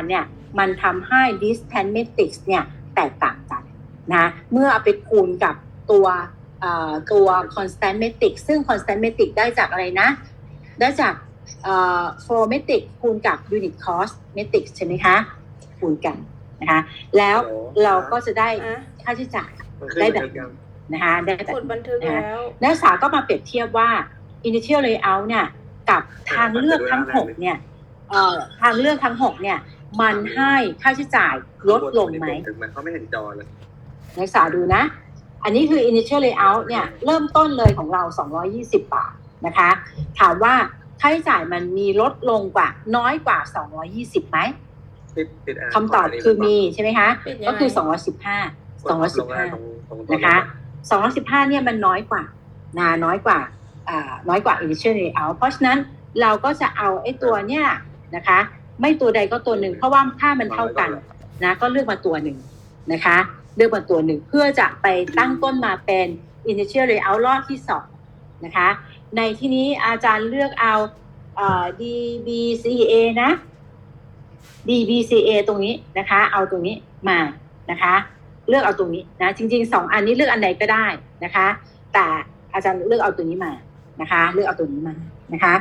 การเนี่ยมันทำให้ distance matrix เนี่ยแตกต่างกันนะเมื่อเอาไปคูณกับตัวเอ่อตัว constant matrix ซึ่ง constant matrix ได้จากอะไรนะ ได้จากเอ่อ flow matrix คูณกับ unit cost matrix ใช่ไหมคะคูณกันนะคะแล้วเราก็จะได้อะค่าใช้จ่ายมันขึ้นได้แบบบันทึกยังนะคะได้แบบกดบันทึกแล้วนักศึกษาก็มาเปรียบเทียบว่า initial layout เนี่ยกับทางเลือกทั้งหกเนี่ยเอ่อทางเลือกทั้งหกเนี่ย มันให้ค่าใช้จ่ายลดลงไหมถึงมันเขาไม่เห็นจอเลยนักศึกษาดูนะ อันนี้คือ initial layout เนี่ยเริ่มต้นเลยของเรา 220 บาทนะคะ ถามว่าค่าใช้จ่ายมันมีลดลงกว่าน้อยกว่า 220ไหมติดติดแร์คำตอบคือมีใช่ไหมคะปิดยังไงก็คือ 215กดลงมาตรงตรงตัวนะคะ 215 เนี่ยมันน้อยกว่านาน้อยกว่าอ่าน้อยกว่า initial layout เพราะฉะนั้นเราก็จะเอาไอ้ตัวเนี่ยนะคะ ไม่ตัวใดก็ตัวหนึ่ง เพราะว่าค่ามันเท่ากันนะก็เลือกมาตัวหนึ่งนะคะ เลือกมาตัวหนึ่งเพื่อจะไปตั้งต้นมาเป็น initial layout รอบที่สองนะคะ ในที่นี้อาจารย์เลือกเอาเอ่อ DBCA นะ DBCA ตรงนี้นะคะ เอาตรงนี้มานะคะ เลือกเอาตรงนี้นะ จริงๆสองอันนี้เลือกอันใดก็ได้นะคะ แต่อาจารย์เลือกเอาตัวนี้มานะคะ เลือกเอาตัวนี้มา นะคะ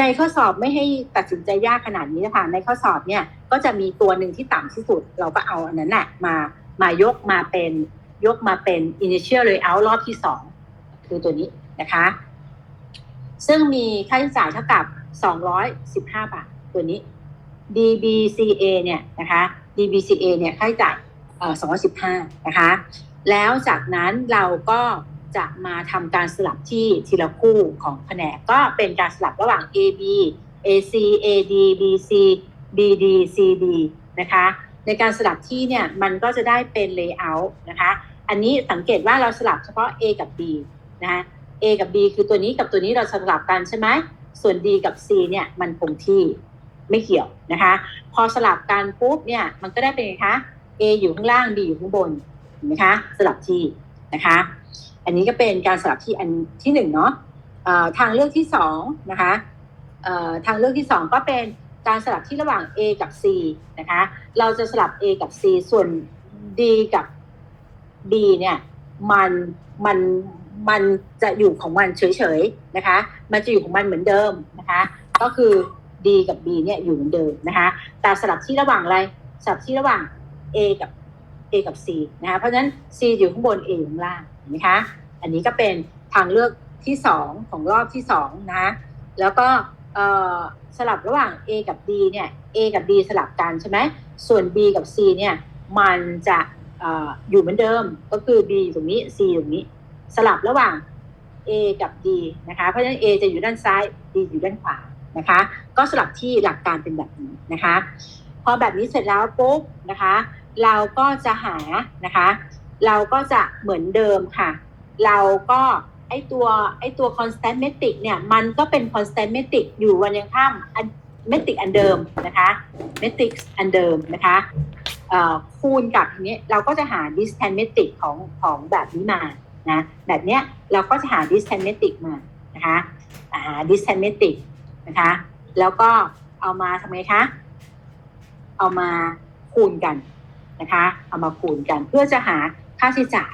ในข้อสอบไม่ให้ตัดสินใจยากขนาดนี้นะคะในข้อสอบเนี่ยก็จะมีตัวหนึ่งที่ต่ำที่สุด เราก็เอาอันนั้นแหละมามายกมาเป็นยกมาเป็น initial layout รอบที่สองคือตัวนี้นะคะ ซึ่งมีค่าใช้จ่ายเท่ากับ 215 บาท ตัวนี้ DBCA เนี่ยนะคะ DBCA เนี่ยค่าใช้จ่ายเอ่อ215 นะคะ แล้วจากนั้นเราก็ จะมาทำการสลับที่ทีละคู่ของแผนกก็เป็นการสลับระหว่าง AB AC AD BC BD CD นะคะ ในการสลับที่เนี่ยมันก็จะได้เป็น layout นะคะ อันนี้สังเกตว่าเราสลับเฉพาะ A กับ B นะคะ A กับ B คือตัวนี้กับตัวนี้เราสลับกันใช่ไหม ส่วน D กับ C เนี่ยมันคงที่ไม่เกี่ยวนะคะ พอสลับกันปุ๊บเนี่ยมันก็ได้เป็นไงคะ A อยู่ข้างล่าง B อยู่ข้างบนเห็นไหมคะ สลับที่นะคะ อันนี้ก็เป็นการสลับที่อันที่หนึ่งเนาะทางเลือกที่สองนะคะทางเลือกที่สองก็เป็นการสลับที่ระหว่าง A กับ C นะคะ เราจะสลับ A กับ C ส่วน D กับ B เนี่ยมันมันมันจะอยู่ของมันเฉยๆนะคะ มันจะอยู่ของมันเหมือนเดิมนะคะ ก็คือ D กับ B เนี่ยอยู่เหมือนเดิมนะคะ แต่สลับที่ระหว่างอะไร สลับที่ระหว่าง A กับ A กับ C นะคะเพราะฉะนั้น C อยู่ข้างบน A อยู่ข้างล่างเห็นไหมคะอันนี้ก็เป็นทางเลือกที่สองของรอบที่สองนะแล้วก็สลับระหว่าง A กับ D เนี่ย A กับ D สลับกันใช่ไหมส่วน B กับ C เนี่ยมันจะเอ่ออยู่เหมือนเดิมก็คือ B อยู่ตรงนี้ C อยู่ตรงนี้ สลับระหว่าง A กับ D นะคะเพราะฉะนั้น A จะอยู่ด้านซ้าย D อยู่ด้านขวานะคะก็สลับที่หลักการเป็นแบบนี้นะคะ พอแบบนี้เสร็จแล้วปุ๊บนะคะ เราก็จะหานะคะ เราก็จะเหมือนเดิมค่ะ เราก็ไอตัวไอตัว constant metric เนี่ยมันก็เป็น constant metric อยู่วันยังข้าม metric อันเดิมนะคะ metric อันเดิมนะคะคูณกับอันนี้เราก็จะหา distance metric ของของแบบนี้มานะแบบเนี้ยเราก็จะหา distance metric มานะคะอ่า distance metric นะคะแล้วก็เอามาทำไงคะ เอามาคูณกัน นะคะเอามาคูณกันเพื่อจะหาค่าใช้จ่าย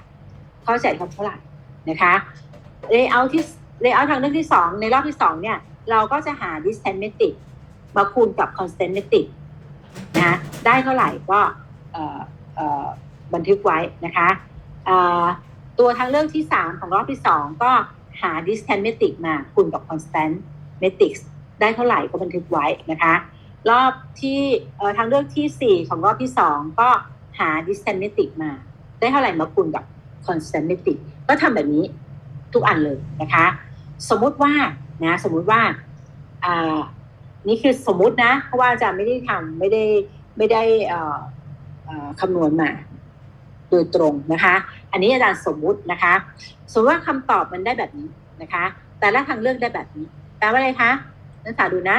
ค่าใช้จ่ายเท่าไหร่นะคะ layout ที่ layout ทางเลือกที่สองในรอบที่สองเนี่ย เราก็จะหา distance metric มาคูณกับ constant metric นะได้เท่าไหร่ก็บันทึกไว้นะคะตัวทางเลือกที่สามของรอบที่สองก็หา distance metric มาคูณกับ constant metric ได้เท่าไหร่ก็บันทึกไว้นะคะ รอบที่ทางเลือกที่ 4 ของรอบที่ 2 ก็หา distantic มา ได้เท่าไหร่มาคูณกับ constantic ก็ทำแบบนี้ทุกอันเลยนะคะ สมมุติว่านะสมมุติว่านี่คือสมมุตินะ เพราะว่าอาจารย์ไม่ได้ทำไม่ได้ไม่ได้คำนวณมาโดยตรงนะคะ อันนี้อาจารย์สมมุตินะคะ สมมติว่าคำตอบมันได้แบบนี้นะคะ แต่ละทางเลือกได้แบบนี้แปลว่าอะไรคะนักศึกษาดูนะ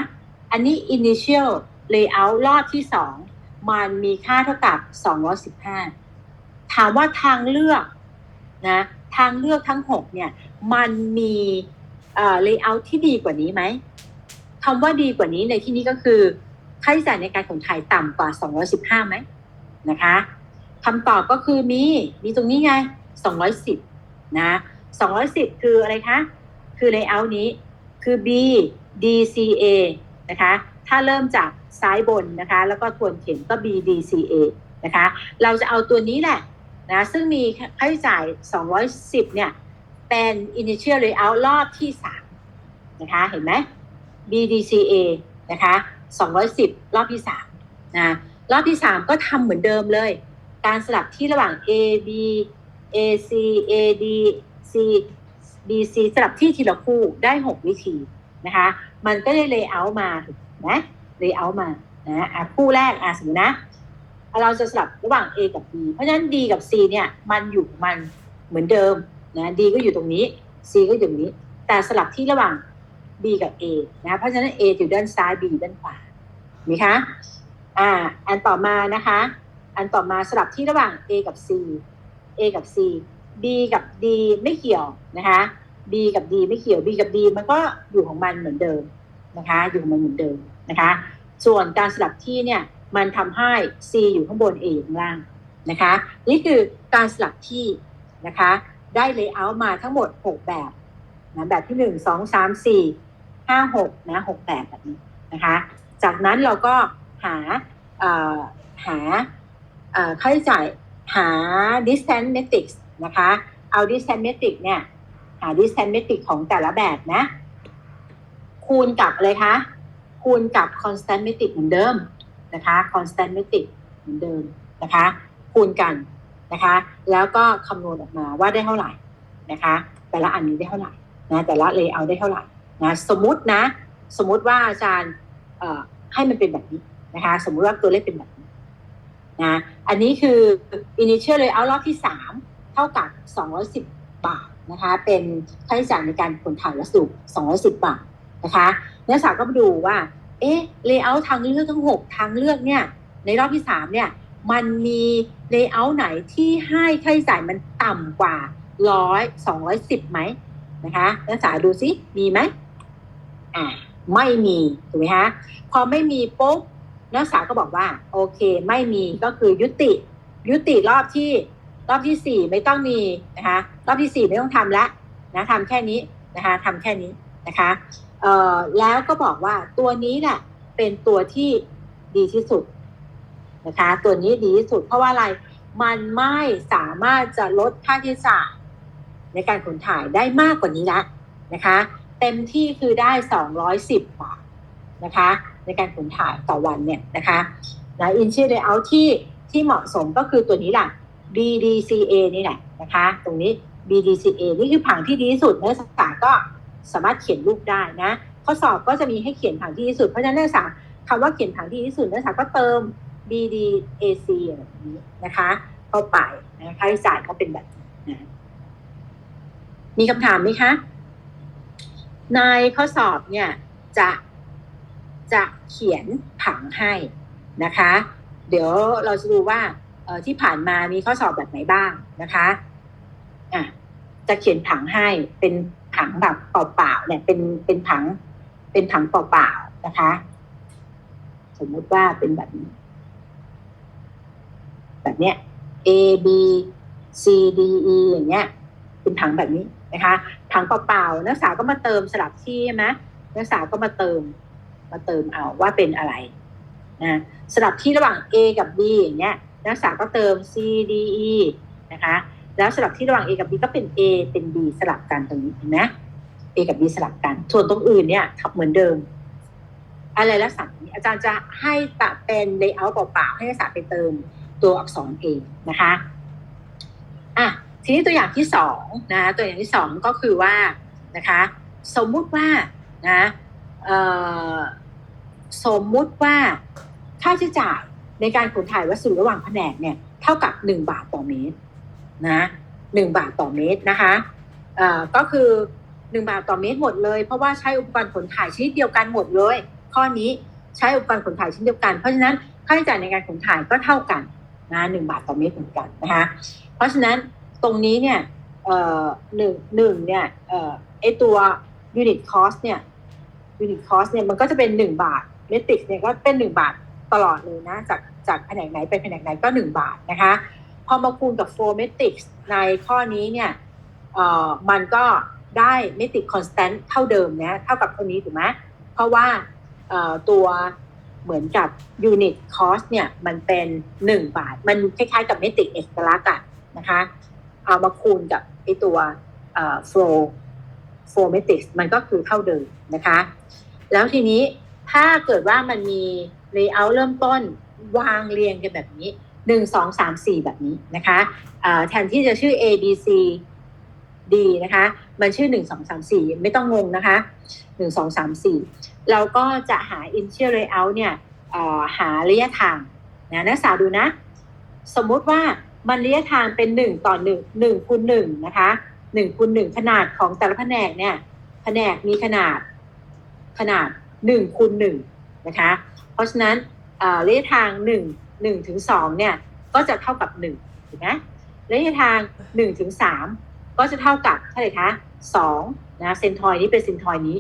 อันนี้ initial layout รอบที่สองมันมีค่าเท่ากับ 215 ถามว่าทางเลือกนะทางเลือกทั้ง 6 เนี่ย มันมีเอ่อ layout ที่ดีกว่านี้ไหมคำว่าดีกว่านี้ในที่นี้ก็คือ ค่าใช้จ่ายในการขนถ่ายต่ำกว่า 215ไหมนะคะคำตอบก็คือมี มีตรงนี้ไง 210 นะ 210 คืออะไรคะ คือ layout นี้ คือ B D C A นะคะ ถ้าเริ่มจากซ้ายบนนะคะ แล้วก็ทวนเข็มก็ B D C A นะคะ เราจะเอาตัวนี้แหละนะ ซึ่งมีค่าใช้จ่าย 210 เนี่ย เป็น initial layout รอบที่ 3 นะคะ เห็นไหม BDCA นะคะ 210 รอบที่ 3 นะ รอบที่ 3 ก็ทำเหมือนเดิมเลย การสลับที่ระหว่าง A B AC AD C BC สลับที่ทีละคู่ได้ 6 วิธี นะคะ มันก็ได้ layout มาถูกไหม layout มานะอะคู่แรกอะสมมตินะ เราจะสลับระหว่าง A กับ B เพราะฉะนั้น D กับ C เนี่ยมันอยู่มันเหมือนเดิมนะ D ก็อยู่ตรงนี้ C ก็อยู่ตรงนี้ แต่สลับที่ระหว่าง B กับ A นะ เพราะฉะนั้น A อยู่ด้านซ้าย B ด้านขวามีคะอ่า อันต่อมานะคะ อันต่อมาสลับที่ระหว่าง A กับ C A กับ C B กับ D ไม่เกี่ยวนะคะ B กับ D ไม่เกี่ยว B กับ D มันก็อยู่ของมันเหมือนเดิมนะคะ อยู่ของมันเหมือนเดิมนะคะ ส่วนการสลับที่เนี่ยมันทำให้ C อยู่ข้างบน A อยู่ข้างล่างนะคะ นี่คือการสลับที่นะคะ ได้เลเยอร์มาทั้งหมด 6 แบบนะแบบที่ 1 2 3 4 5 6นะ6แบบแบบนี้นะคะ จากนั้นเราก็หาหาเอ่อค่าใช้จ่ายหา distance metrics นะคะ เอา distance metric เนี่ย หา distance metric ของแต่ละแบบนะ คูณกับอะไรคะคูณกับ constant metric เหมือนเดิมนะคะ constant metric เหมือนเดิมนะคะ คูณกันนะคะ แล้วก็คำนวณออกมาว่าได้เท่าไหร่นะคะ แต่ละอันนี้ได้เท่าไหร่นะแต่ละ layout ได้เท่าไหร่นะสมมตินะ สมมติว่าอาจารย์เอ่อให้มันเป็นแบบนี้นะคะ สมมติว่าตัวเลขเป็นแบบนี้นะอันนี้คือ initial layout รอบที่ 3 เท่ากับ 210 บาท นะคะ เป็นค่าใช้จ่ายในการขนถ่ายวัสดุ210 บาทนะคะนักศึกษาก็มาดูว่า เอ๊ะ layout ทางเลือกทั้ง 6 ทางเลือกเนี่ย ในรอบที่ 3 เนี่ย มันมี layout ไหนที่ให้ค่าใช้จ่ายมันต่ำกว่า100 210ไหมนะคะนักศึกษาดูซิมีไหมอ่าไม่มีถูกไหมคะพอไม่มีปุ๊บนักศึกษาก็บอกว่า โอเค ไม่มีก็คือยุติ ยุติรอบที่ รอบที่สี่ไม่ต้องมีนะคะรอบที่สี่ไม่ต้องทำละนะทำแค่นี้นะคะทำแค่นี้นะคะเอ่อแล้วก็บอกว่าตัวนี้แหละเป็นตัวที่ดีที่สุดนะคะ ตัวนี้ดีที่สุดเพราะว่าอะไรมันไม่สามารถจะลดค่าใช้จ่ายในการขนถ่ายได้มากกว่านี้ละนะคะ เต็มที่คือได้ 210 บาทนะคะ ในการขนถ่ายต่อวันเนี่ยนะคะนะอินชีเดเอาที่ที่เหมาะสมก็คือตัวนี้แหละ BDCA นี่แหละนะคะ ตรงนี้ BDCA นี่คือผังที่ดีที่สุดนักศึกษาก็สามารถเขียนรูปได้นะ ข้อสอบก็จะมีให้เขียนผังที่ดีที่สุด เพราะฉะนั้นนักศึกษาคำว่าเขียนผังที่ดีที่สุดนักศึกษาก็เติม BDAC แบบนี้นะคะ เข้าไปนะค่าใช้จ่ายก็เป็นแบบนี้นะมีคำถามไหมคะ ในข้อสอบเนี่ยจะจะเขียนผังให้นะคะ เดี๋ยวเราจะดูว่า ที่ผ่านมามีข้อสอบแบบไหนบ้างนะคะอะจะเขียนผังให้เป็นผังแบบเปล่าๆเนี่ย เป็นเป็นผัง เป็นผังเปล่าๆนะคะ สมมุติว่าเป็นแบบนี้ แบบเนี้ย A B C D E อย่างเงี้ย เป็นผังแบบนี้นะคะผังเปล่าๆนักศึกษาก็มาเติมสลับที่ใช่ไหมนักศึกษาก็มาเติม มาเติมเอาว่าเป็นอะไรนะสลับที่ระหว่าง A กับ B อย่างเงี้ย นักศึกษาก็เติม C D E นะคะ แล้วสลับที่ระหว่าง A กับ B ก็เป็น A เป็น B สลับกันตรงนี้เห็นไหม A กับ B สลับกัน ส่วนตรงอื่นเนี่ยทับเหมือนเดิม อะไรลักษณะนี้อาจารย์จะให้ตัดเป็น layout เปล่าๆให้นักศึกษาไปเติมตัวอักษรเองนะคะอะทีนี้ตัวอย่างที่สองนะ ตัวอย่างที่สองก็คือว่านะคะ สมมุติว่านะสมมุติว่าค่าใช้จ่าย ในการขนถ่ายวัสดุระหว่างแผนกเนี่ยเท่ากับหนึ่งบาทต่อเมตรนะหนึ่งบาทต่อเมตรนะคะเอ่อก็คือหนึ่งบาทต่อเมตรหมดเลย เพราะว่าใช้อุปกรณ์ขนถ่ายชนิดเดียวกันหมดเลย ข้อนี้ใช้อุปกรณ์ขนถ่ายชนิดเดียวกัน เพราะฉะนั้นค่าใช้จ่ายในการขนถ่ายก็เท่ากันนะหนึ่งบาทต่อเมตรเหมือนกันนะคะเพราะฉะนั้นตรงนี้เนี่ยเอ่อหนึ่งหนึ่งเนี่ยเอ่อไอตัว unit cost เนี่ย unit cost เนี่ยมันก็จะเป็นหนึ่งบาทเมตริกเนี่ยก็เป็นหนึ่งบาทตลอดเลยนะจาก จากแผนกไหนไปแผนกไหนก็หนึ่งบาทนะคะ พอมาคูณกับโฟร์เมติกในข้อนี้เนี่ยมันก็ได้เมติกคอนสแตนต์เท่าเดิมนะเท่ากับตัวนี้ถูกไหมเพราะว่าตัวเหมือนกับยูนิตคอสเนี่ยมันเป็น 1 บาท มันคล้ายๆกับเมติกเอกลักษณ์อะนะคะเอามาคูณกับไอตัวเอ่อ flow flow matrix มันก็คือเท่าเดิมนะคะ แล้วทีนี้ถ้าเกิดว่ามันมี layout เริ่มต้น วางเรียงกันแบบนี้1 2 3 4แบบนี้นะคะแทนที่จะชื่อ A B C D นะคะ มันชื่อ1 2 3 4ไม่ต้องงงนะคะ1 2 3 4เราก็จะหา initial layout เนี่ยเอ่อหาระยะทางนะนักศึกษาดูนะ สมมุติว่ามันระยะทางเป็น1ต่อ1 1คูณ1นะคะ1คูณ1ขนาดของแต่ละแผนกเนี่ย แผนกมีขนาดขนาด1คูณ1นะคะ เพราะฉะนั้น ระยะทาง1 1ถึง2เนี่ยก็จะเท่ากับ1ถูกไหมระยะทาง1ถึง3ก็จะเท่ากับเท่าไหร่คะ2นะเซนทอยนี้เป็นเซนทอยนี้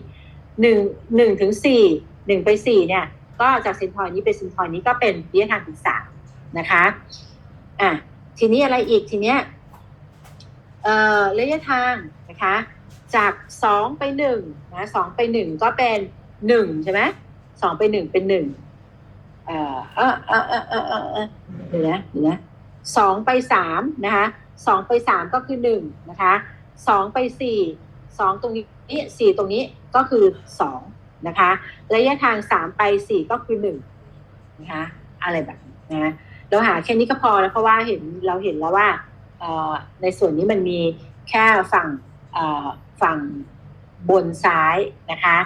1 1ถึง4 1ไป4เนี่ยก็จากเซนทอยนี้เป็นเซนทอยนี้ก็เป็นระยะทางถึง3นะคะอะทีนี้อะไรอีกทีเนี้ยเอ่อระยะทางนะคะจาก2ไป1นะ2ไป1ก็เป็น1ใช่ไหมสองไป1เป็น1 เอ่อเออเออเออเออเออเออเดี๋ยวนะเดี๋ยวนะสองไป3นะคะสองไป3ก็คือ1นะคะสองไป4 2ตรงนี้สี่ตรงนี้ก็คือ2นะคะระยะทาง3ไป4ก็คือ1นะคะอะไรแบบนี้นะเราหาแค่นี้ก็พอแล้วเพราะว่าเห็นเราเห็นแล้วว่าในส่วนนี้มันมีแค่ฝั่งฝั่งบนซ้ายนะคะ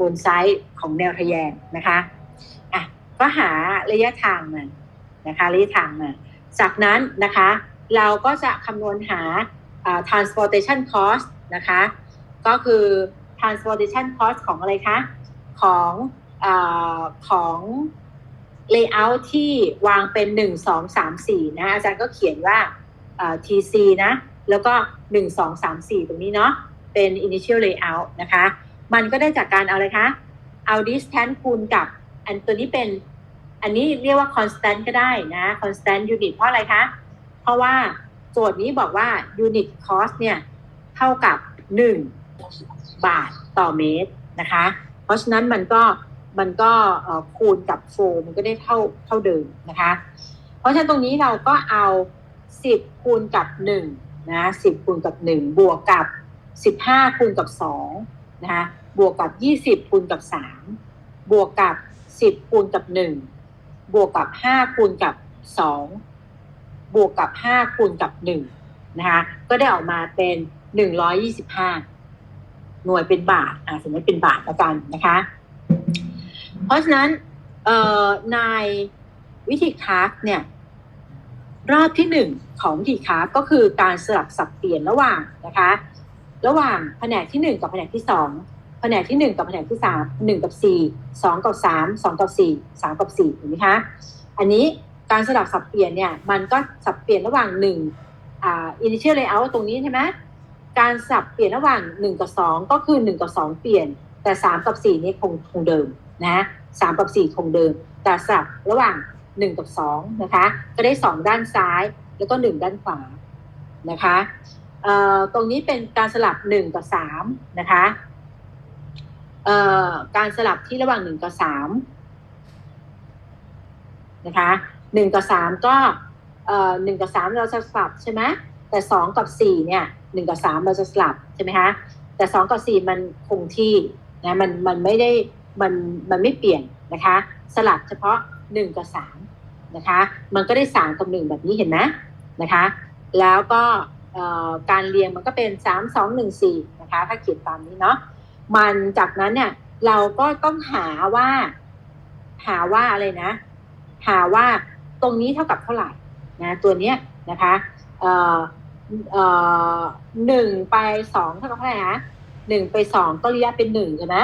บนซ้ายของแนวทะแยงนะคะ ก็หาระยะทางมันนะคะระยะทางมาจากนั้นนะคะเราก็จะคำนวณหา transportation cost นะคะก็คือ transportation cost ของอะไรคะ ของอของ layout ที่วางเป็น 1 2 3 4 นะอาจารย์ก็เขียนว่าอ่า TC นะ แล้วก็ 1 2 3 4 ตรงนี้เนาะเป็น initial layout นะคะ มันก็ได้จากการเอาอะไรคะ เอา distance คูณกับอันตัวนี้เป็น อันนี้เรียกว่า constant ก็ได้นะ constant unit เพราะอะไรคะ เพราะว่าโจทย์นี้บอกว่า unit cost เนี่ย เท่ากับ 1 บาทต่อเมตรนะคะ เพราะฉะนั้นมันก็มันก็คูณกับโฟมันก็ได้เท่าเท่าเดิมนะคะ เพราะฉะนั้นตรงนี้เราก็เอา 10 คูณกับ1นะ10 คูณกับ 1 บวกกับ 15 คูณกับ2นะคะบวกกับ 20 คูณกับ 3 บวกกับ 10 คูณกับ 1 บวกกับ5คูณกับ2บวกกับ5คูณกับ1นะคะก็ได้ออกมาเป็น125หน่วยเป็นบาทอ่าสมมติเป็นบาทแล้วกันนะคะ เพราะฉะนั้นเอ่อในวิธีคราฟเนี่ย รอบที่หนึ่งของวิธีคราฟก็คือการสลับสับเปลี่ยนระหว่างนะคะ ระหว่างแผนกที่หนึ่งกับแผนกที่สอง แผนกที่หนึ่งกับแผนกที่สามหนึ่งกับสี่สองกับสามสองกับสี่สามกับสี่เห็นไหมคะ อันนี้การสลับสับเปลี่ยนเนี่ยมันก็สับเปลี่ยนระหว่างหนึ่งอ่า initial layout ตรงนี้ใช่ไหมการสับเปลี่ยนระหว่างหนึ่งกับสองก็คือหนึ่งกับสองเปลี่ยน แต่สามกับสี่นี่คงคงเดิมนะสามกับสี่คงเดิม แต่สลับระหว่างหนึ่งกับสองนะคะก็ได้สองด้านซ้ายแล้วก็หนึ่งด้านขวานะคะตรงนี้เป็นการสลับหนึ่งกับสามนะคะ การสลับที่ระหว่างหนึ่งกับสามนะคะหนึ่งกับสามก็หนึ่งกับสามเราจะสลับใช่ไหมแต่สองกับสี่เนี่ยหนึ่งกับสามเราจะสลับใช่ไหมคะแต่สองกับสี่มันคงที่นะมันมันไม่ได้มันมันไม่เปลี่ยนนะคะ สลับเฉพาะหนึ่งกับสามนะคะ มันก็ได้สามกับหนึ่งแบบนี้เห็นไหมนะคะ แล้วก็การเรียงมันก็เป็นสามสองหนึ่งสี่นะคะ ถ้าเขียนตามนี้เนาะ มันจากนั้นเนี่ย เราก็ต้องหาว่า หาว่าอะไรนะ หาว่าตรงนี้เท่ากับเท่าไหร่นะตัวเนี้ยนะคะเอ่อเอ่อหนึ่งไปสองเท่ากับเท่าไหร่ฮะหนึ่งไปสองก็ระยะเป็นหนึ่งใช่ไหม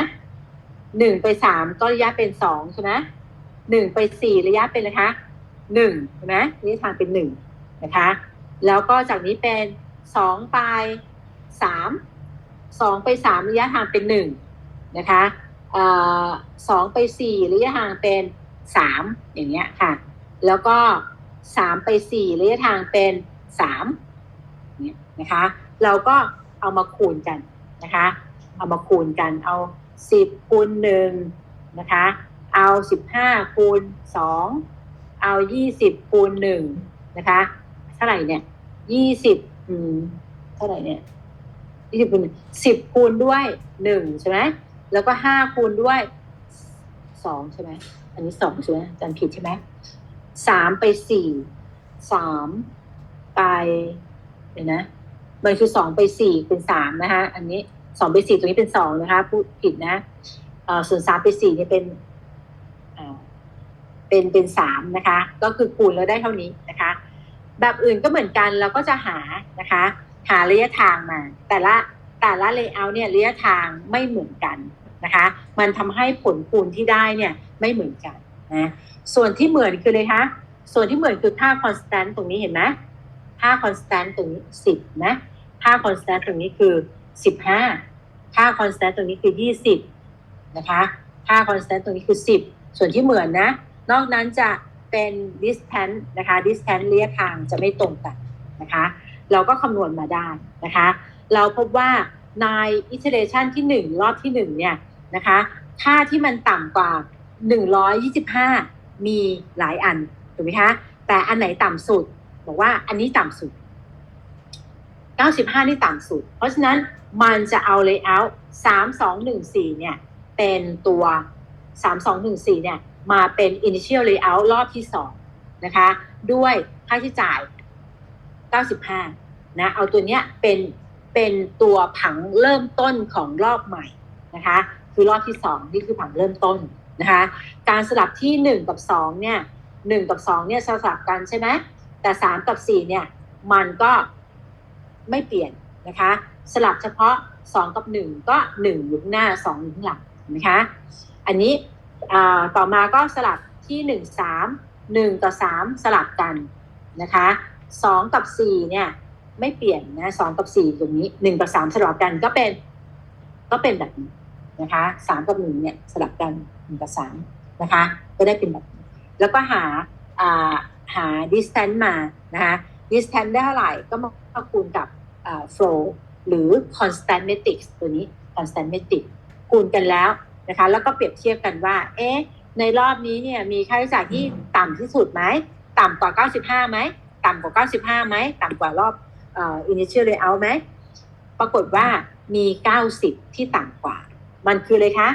หนึ่งไปสามก็ระยะเป็นสองใช่ไหมหนึ่งไปสี่ระยะเป็นอะไรคะหนึ่งใช่ไหมระยะทางเป็นหนึ่งนะคะ แล้วก็จากนี้เป็นสองไปสาม สองไปสามระยะทางเป็นหนึ่งนะคะสองไปสี่ระยะทางเป็นสามอย่างเงี้ยค่ะ แล้วก็สามไปสี่ระยะทางเป็นสามเนี่ยนะคะ เราก็เอามาคูณกันนะคะ เอามาคูณกันเอาสิบคูณหนึ่งนะคะ เอาสิบห้าคูณสองเอายี่สิบคูณหนึ่งนะคะ เท่าไหร่เนี่ยยี่สิบอืมเท่าไหร่เนี่ย ยี่สิบคูณสิบคูณด้วยหนึ่งใช่ไหมแล้วก็ห้าคูณด้วยสองใช่ไหมอันนี้สองใช่ไหมอาจารย์ผิดใช่ไหมสามไปสี่สามไปเดี๋ยวนะมันคือสองไปสี่เป็นสามนะคะอันนี้สองไปสี่ตรงนี้เป็นสองนะคะพูดผิดนะเอ่อส่วนสามไปสี่เนี่ยเป็นอ่าเป็นเป็นสามนะคะ ก็คือคูณแล้วได้เท่านี้นะคะ แบบอื่นก็เหมือนกันเราก็จะหานะคะ หาระยะทางมา แต่ละแต่ละเลเยอร์เนี่ยระยะทางไม่เหมือนกันนะคะ มันทำให้ผลคูณที่ได้เนี่ยไม่เหมือนกันนะส่วนที่เหมือนคือเลยคะส่วนที่เหมือนคือค่า constant ตรงนี้เห็นไหมค่า constant ตรงนี้สิบนะค่า constant ตรงนี้คือสิบห้าค่า constant ตรงนี้คือยี่สิบนะคะค่า constant ตรงนี้คือสิบส่วนที่เหมือนนะ นอกนั้นจะเป็น distance นะคะ distance ระยะทางจะไม่ตรงกันนะคะ เราก็คำนวณมาได้นะคะ เราพบว่าใน iteration ที่หนึ่งรอบที่หนึ่งเนี่ยนะคะ ค่าที่มันต่ำกว่า 125 มีหลายอัน ถูกไหมคะ แต่อันไหนต่ำสุด บอกว่าอันนี้ต่ำสุด 95 นี่ต่ำสุด เพราะฉะนั้นมันจะเอา layout 3214 เนี่ย เป็นตัว 3214 เนี่ย มาเป็น initial layout รอบที่ 2 นะคะ ด้วยค่าใช้จ่าย 95 นะ เอาตัวเนี้ยเป็นเป็นตัวผังเริ่มต้นของรอบใหม่นะคะ คือรอบที่ 2 นี่คือผังเริ่มต้นนะคะ การสลับที่ 1 กับ 2 เนี่ย1กับ 2 เนี่ยสลับกันใช่ไหมแต่ 3 กับ 4 เนี่ย มันก็ไม่เปลี่ยนนะคะ สลับเฉพาะ 2 กับ 1 ก็ 1 อยู่ข้างหน้า 2 อยู่ข้างหลังนไหมคะ อันนี้ต่อมาก็สลับที่ 1 3 1 กับ 3 สลับกันนะคะ 2กับ4เนี่ย ไม่เปลี่ยนนะ2กับ4ตรงนี้1กับ3สลับกันก็เป็น ก็เป็นแบบนี้นะคะ3กับ1เนี่ยสลับกัน1กับ3นะคะ ก็ได้เป็นแบบนี้แล้วก็หาอ่าหา distance มานะคะ distance ได้เท่าไหร่ก็มาคูณกับอ่า flow หรือ constant metric ตัวนี้ constant metric คูณกันแล้วนะคะ แล้วก็เปรียบเทียบกันว่า เอ๊ะในรอบนี้เนี่ยมีค่าใช้จ่ายที่ต่ำที่สุดไหม ต่ำกว่า 95ไหม ต่ำกว่า 95ไหมต่ำกว่ารอบเอ่อ initial layout ไหมปรากฏว่ามี 90 ที่ต่ำกว่า มันคือเลยคะ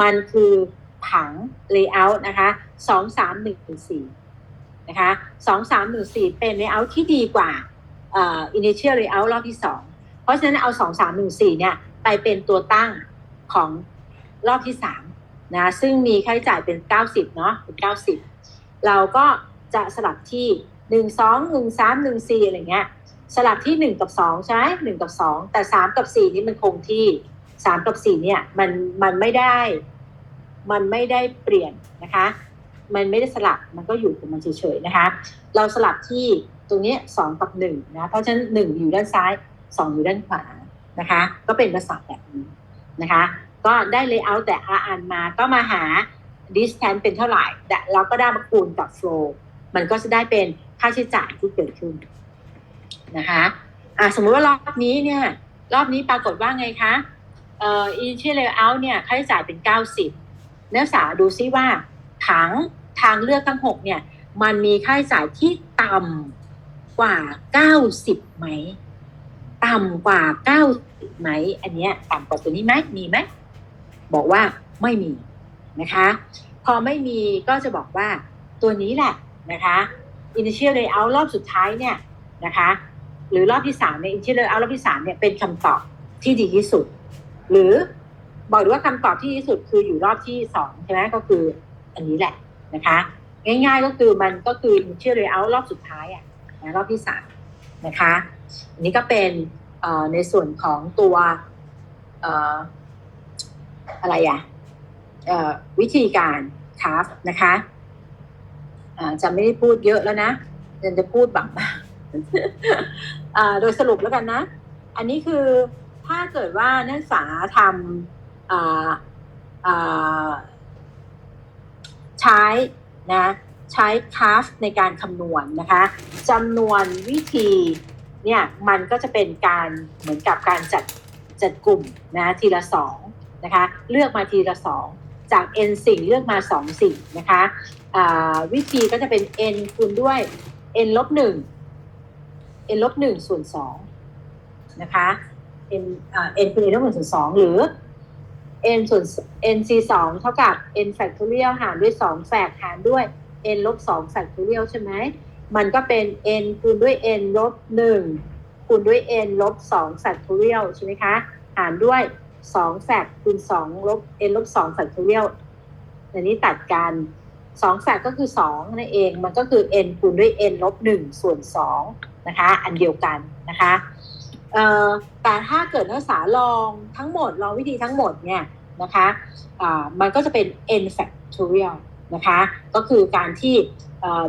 มันคือผัง layout นะคะ 23114 นะคะ 2314 เป็น layout ที่ดีกว่าเอ่อ initial layout รอบที่ 2 เพราะฉะนั้นเอา 2314 เนี่ย ไปเป็นตัวตั้งของรอบที่ 3 นะ ซึ่งมีค่าใช้จ่ายเป็น 90 เนาะเป็น 90 เราก็จะสลับที่ 1 2 1 3 1 4องหนึ่งสามหนึ่งสี่อะไรเงี้ย สลับที่1กับ2ใช่ไหม1กับ2แต่3กับ4นี่มันคงที่3กับ4เนี่ยมันมันไม่ได้ มันไม่ได้เปลี่ยนนะคะ มันไม่ได้สลับมันก็อยู่ของมันเฉยๆนะคะ เราสลับที่ตรงนี้2กับ1นะเพราะฉะนั้น1อยู่ด้านซ้าย2องอยู่ด้านขวานะคะ ก็เป็นภาษาแบบนี้นะคะ ก็ได้ layout แต่ละอันมาก็มาหา distance เป็นเท่าไหร่แต่เราก็ได้มาคูณกับ flow มันก็จะได้เป็น ค่าใช้จ่ายที่เกิดขึ้นนะคะอะสมมุติว่ารอบนี้เนี่ย รอบนี้ปรากฏว่าไงคะเอ่อ initial layout เนี่ยค่าใช้จ่ายเป็น 90 นักศึกษาดูซิว่าถังทางเลือกทั้ง 6 เนี่ย มันมีค่าใช้จ่ายที่ต่ำกว่า 90ไหมต่ำกว่า 90ไหม อันเนี้ยต่ำกว่าตัวนี้ไหมมีไหมบอกว่าไม่มีนะคะ พอไม่มีก็จะบอกว่าตัวนี้แหละนะคะ initial layout รอบสุดท้ายเนี่ยนะคะหรือรอบที่สามใน initial layout รอบที่สามเนี่ยเป็นคำตอบที่ดีที่สุด หรือบอกเลยว่าคำตอบที่ดีที่สุดคืออยู่รอบที่สองใช่ไหมก็คืออันนี้แหละนะคะง่ายๆก็คือมันก็คือ initial layout รอบสุดท้ายอะนะรอบที่สามนะคะอันนี้ก็เป็นในส่วนของตัวอออะไรอะวิธีการคราฟนะคะ จะไม่ได้พูดเยอะแล้วนะจะจะพูดแบบโดยสรุปแล้วกันนะ อันนี้คือถ้าเกิดว่านักศึกษาทำใช้นะใช้คาฟในการคำนวณนะคะจำนวนวิธีเนี่ยมันก็จะเป็นการเหมือนกับการจัดจัดกลุ่มนะทีละสองนะคะเลือกมาทีละสอง จาก n สิ่งเลือกมาสองสิ่งนะคะวิธีก็จะเป็น n คูณด้วย n ลบหนึ่ง n ลบหนึ่งส่วนสองนะคะ n อ่า n คูณ n ลบหนึ่งส่วนสองหรือ n ส่วน n c สองเท่ากับ n factorial หารด้วยสองแฝกหารด้วย n ลบสอง factorial ใช่ไหม มันก็เป็น n คูณด้วย n ลบหนึ่งคูณด้วย n ลบสอง factorial ใช่ไหมคะ หารด้วย สองแฝกคูณสองลบ n ลบสอง factorial อันนี้ตัดกันสองแฝกก็คือสองนั่นเอง มันก็คือ n คูณด้วย n ลบหนึ่งส่วนสองนะคะ อันเดียวกันนะคะแต่ถ้าเกิดนักศึกษาลองทั้งหมดลองวิธีทั้งหมดเนี่ยนะคะมันก็จะเป็น n factorial นะคะ ก็คือการที่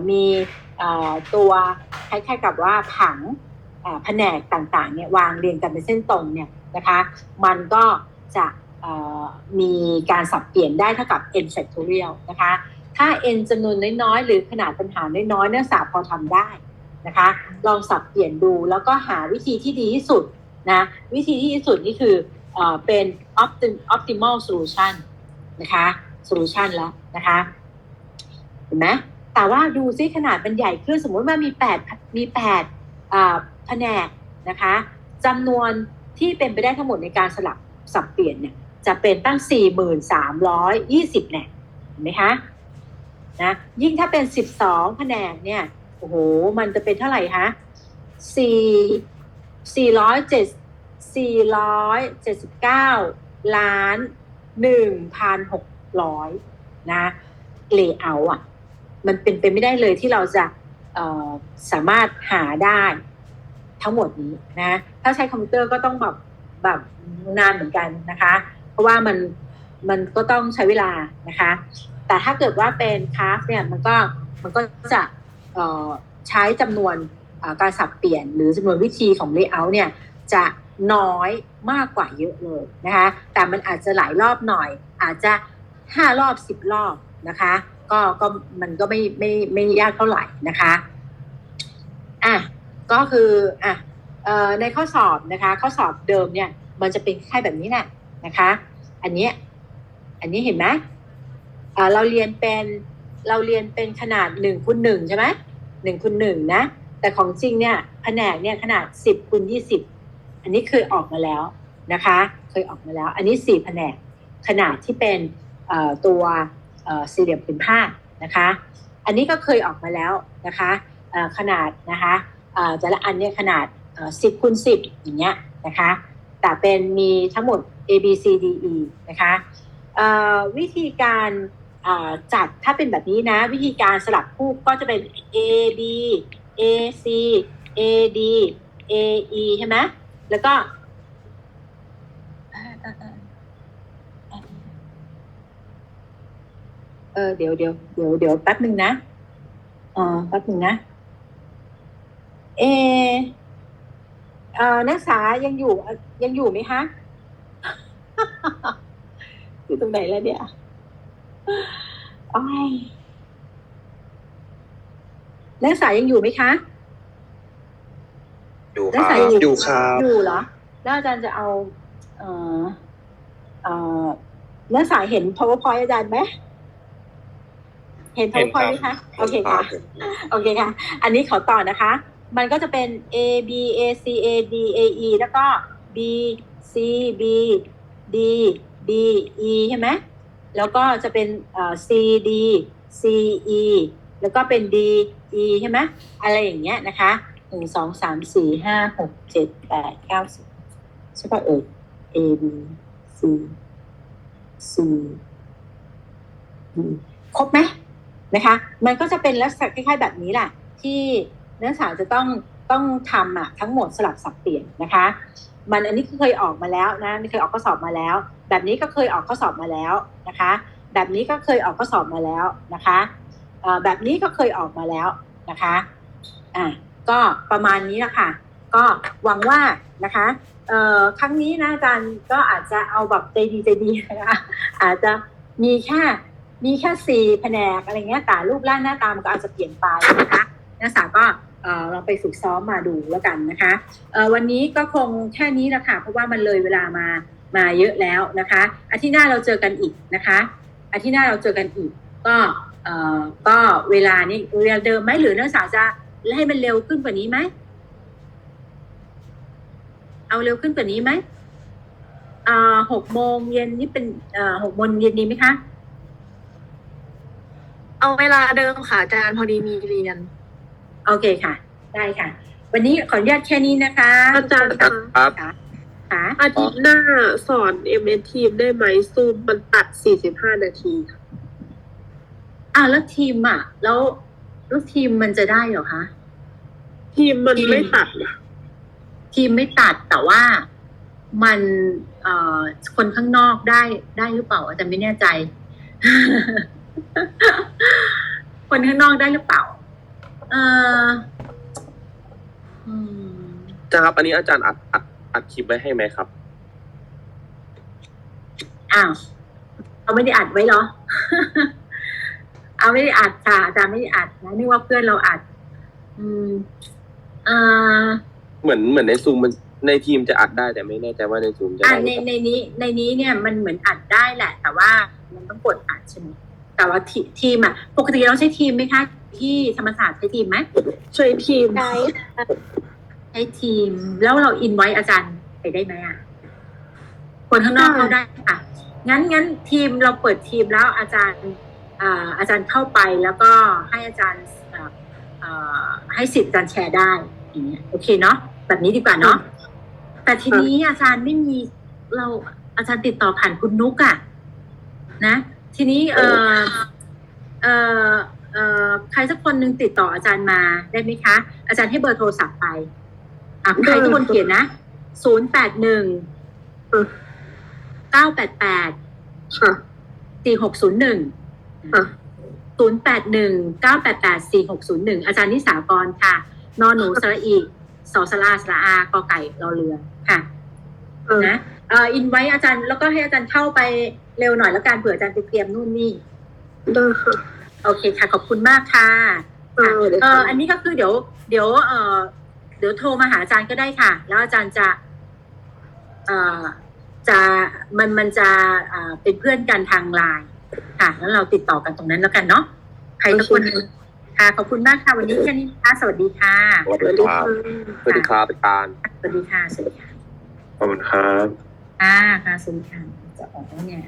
มีตัวคล้ายๆกับว่าผัง แผนกต่างๆเนี่ยวางเรียงกันเป็นเส้นตรงเนี่ยนะคะมันก็จะมีการสับเปลี่ยนได้เท่ากับ n factorial นะคะถ้า n จำนวนน้อยๆ หรือขนาดปัญหาน้อยๆนักศึกษาพอทำได้นะคะลองสับเปลี่ยนดูแล้วก็หาวิธีที่ดีที่สุดนะวิธีที่ดีที่สุดนี่คือเอเป็น optimal solution นะคะ solution แล้วนะคะเห็นไหมแต่ว่าดูซิขนาดมันใหญ่ขึ้นสมมติว่ามี8มี8อ่าแผนกนะคะจำนวนที่เป็นไปได้ทั้งหมดในการสลับสับเปลี่ยนเนี่ยจะเป็นตั้ง 4,320เนี่เห็นไหมคะนะยิ่งถ้าเป็น 12แผนกเนี่ยโอ้โหมันจะเป็นเท่าไหร่คะสี่สี่ร้อยเจ็ดสี่ร้อยเจ็ดสิบเก้าล้านหนึ่งพันหกร้อยนะเลเยอร์อะ มันเป็นไปไม่ได้เลยที่เราจะสามารถหาได้ ทั้งหมดนี้นะถ้าใช้คอมพิวเตอร์ก็ต้องแบบแบบนานเหมือนกันนะคะ เพราะว่ามันมันก็ต้องใช้เวลานะคะ แต่ถ้าเกิดว่าเป็นคาฟเนี่ยมันก็มันก็จะใช้จำนวนการสับเปลี่ยน หรือจำนวนวิธีของ layout เนี่ยจะน้อยมากกว่าเยอะเลยนะคะ แต่มันอาจจะหลายรอบหน่อย อาจจะ 5 รอบ 10 รอบนะคะ ก็ก็มันก็ไม่ไม่ไม่ยากเท่าไหร่นะคะอะ ก็คืออะออในข้อสอบนะคะ ข้อสอบเดิมเนี่ย มันจะเป็นแค่แบบนี้แหละนะคะ อันนี้อันนี้เห็นไหมเราเรียนเป็นเราเรียนเป็นขนาดหนึ่งคูณหนึ่งใช่ไหมหนึ่งคูณหนึ่งนะ แต่ของจริงเนี่ยแผนกเนี่ยขนาดสิบคูณยี่สิบอันนี้เคยออกมาแล้วนะคะ เคยออกมาแล้ว อันนี้สี่แผนกขนาดที่เป็นตัวสี่เหลี่ยมผืนผ้านะคะ อันนี้ก็เคยออกมาแล้วนะคะขนาดนะคะ แต่ละอันเนี่ยขนาดสิบคูณสิบอย่างเงี้ยนะคะ แต่เป็นมีทั้งหมด A B C D E นะคะวิธีการจัดถ้าเป็นแบบนี้นะ วิธีการสลับคู่ก็จะเป็น A B A C A D A E ใช่ไหมแล้วก็เออเดี๋ยวเดี๋ยวเดี๋ยวเดี๋ยวแป๊บหนึ่งนะเออแป๊บหนึ่งนะ เอเอ่อนักศึกษายังอยู่เอ่อยังอยู่ไหมคะอยู่ตรงไหนแล้วเนี่ยโอ้ยนักศึกษายังอยู่ไหมคะ อยู่คนักรัศึกษาบยังอยู่ครับอยู่เหรอ แล้วอาจารย์จะเอา เอ่อเอ่อนักศึกษาเห็น powerpoint อาจารย์ไหมเห็น เห็นครับ powerpoint ไหมคะ โอเคค่ะ โอเคค่ะ อันนี้ขอต่อนะคะ มันก็จะเป็น A B A C A D A E แล้วก็ B C B D D E ใช่ไหมแล้วก็จะเป็น C D C E แล้วก็เป็น D E ใช่ไหมอะไรอย่างเงี้ยนะคะหนึ่งสองสามสี่ห้าหกเจ็ดแปดเก้าสิบใช่ป่ะเอ่ย A B C C D ครบไหมนะคะ มันก็จะเป็นลักษณะคล้ายๆแบบนี้แหละที่ นักศึกษาจะต้องต้องทำอะทั้งหมดสลับสับเปลี่ยนนะคะ มันอันนี้เคยออกมาแล้วนะเคยออกข้อสอบมาแล้ว แบบนี้ก็เคยออกข้อสอบมาแล้วนะคะ แบบนี้ก็เคยออกข้อสอบมาแล้วนะคะแบบนี้ก็เคยออกมาแล้วนะคะอะก็ประมาณนี้แหละคะก็หวังว่านะคะเเอ่อครั้งนี้นะอาจารย์ก็อาจจะเอาแบบใจดีใจดีนะคะอาจจะมีแค่มีแค่สี่แผนกอะไรเงี้ยแต่รูปร่างหน้าตามันก็อาจจะเปลี่ยนไปนะคะนักศึกษาก็ เอ่อลองไปฝึกซ้อมมาดูแล้วกันนะคะวันนี้ก็คงแค่นี้ละค่ะเพราะว่ามันเลยเวลามามาเยอะแล้วนะคะอาทิตย์หน้าเราเจอกันอีกนะคะอาทิตย์หน้าเราเจอกันอีก ก็ก็เวลานี้เวลาเดิมไหมหรือนักศึกษาจะให้มันเร็วขึ้นกว่านี้ไหมเอาเร็วขึ้นกว่านี้ไหมหกโมงเย็นนี่เป็นหกโมงเย็นดีไหมคะ เอาเวลาเดิมค่ะอาจารย์พอดีมีเรียน โอเคค่ะ ได้ค่ะ วันนี้ขออนุญาตแค่นี้นะคะอาจารย์คะครับ ค่ะอาทิตย์หน้าสอน m อ Team ได้ไหมซูมมันตัด 45 นาทีอ้าวแล้วทีมอะ แล้วแล้วทีมมันจะได้เหรอคะทีมมันทีมไม่ตัดนะทีมไม่ตัดแต่ว่ามันเอ่อคนข้างนอกได้ได้หรือเปล่าอาจารย์ไม่แน่ใจ คนข้างนอกได้หรือเปล่าเอออืมอาจารย์ครับ อันนี้อาจารย์อัดอัดอัดคลิปไว้ให้ไหมครับ อ้าวเราไม่ได้อัดไว้เหรอ เอาไม่ได้อัดค่ะอาจารย์ไม่ได้อัดนะนึกว่าเพื่อนเราอัด อืมเอ่อเหมือนเหมือนในซูมมันในทีมจะอัดได้แต่ไม่แน่ใจว่าในซูมจะอ่าได้หในรือเปล่าในนี้ในนี้เนี่ยมันเหมือนอัดได้แหละ แต่ว่ามันต้องกดอัดใช่ไหมแต่ว่าทีทีมอะ ปกติเราใช้ทีมไหมคะ ที่ธรรมศาสตร์ใช้ทีมไหมใช้ทีมใช้ทีม แล้วเราอินไว้อาจารย์ไปได้ไหมอะคนข้างนอกได้เข้าได้ค่ะงั้นงั้นทีมเราเปิดทีมแล้วอาจารย์อ่าอาจารย์เข้าไปแล้วก็ให้อาจารย์อ่าอ่าให้สิทธิ์อาจารย์แชร์ได้อย่างเงี้ยโอเคเนาะแบบนี้ดีกว่าเนาะแต่ทีนี้อาจารย์ไม่มีเราอาจารย์ติดต่อผ่านคุณนุกอะนะ ทีนี้เออเออเออ ใครสักคนหนึ่งติดต่ออาจารย์มาได้ไหมคะ อาจารย์ให้เบอร์โทรศัพท์ไปอะใครทุกคนเขียนนะศูนย์แปดหนึ่งเก้าแปดแปดค่ะสี่หกศูนย์หนึ่งค่ะศูนย์แปดหนึ่งเก้าแปดแปดสี่หกศูนย์หนึ่งอาจารย์นิสากรค่ะ นอนหนูสระอีสอสลาสระอากอไก่รอเรือค่ะเออนะเอ่ออินไว้อาจารย์แล้วก็ให้อาจารย์เข้าไปเร็วหน่อยแล้วกันเผื่ออาจารย์ไปเตรียมนู่นนี่ได้ค่ะ โอเคค่ะ ขอบคุณมากค่ะเออเดี๋ยวเอออันนี้ก็คือเดี๋ยว เดี๋ยวเออเดี๋ยวโทรมาหาอาจารย์ก็ได้ค่ะ แล้วอาจารย์จะ เอ่อจะมันมันจะอ่าเป็นเพื่อนกันทางไลน์ค่ะแล้วเราติดต่อกันตรงนั้นแล้วกันเนาะใครสักคนหนึ่งค่ะขอบคุณมากค่ะวันนี้แค่นี้นะคะสวัสดีค่ะสวัสสวัสดีดีครัค่ะบสวัสดีครับอาจารย์สวัสดีค่ะสวัสดีค่ะขอบคุณครับค่ะค่ะสวัสดีค่ะจะออกแล้วเนี่ย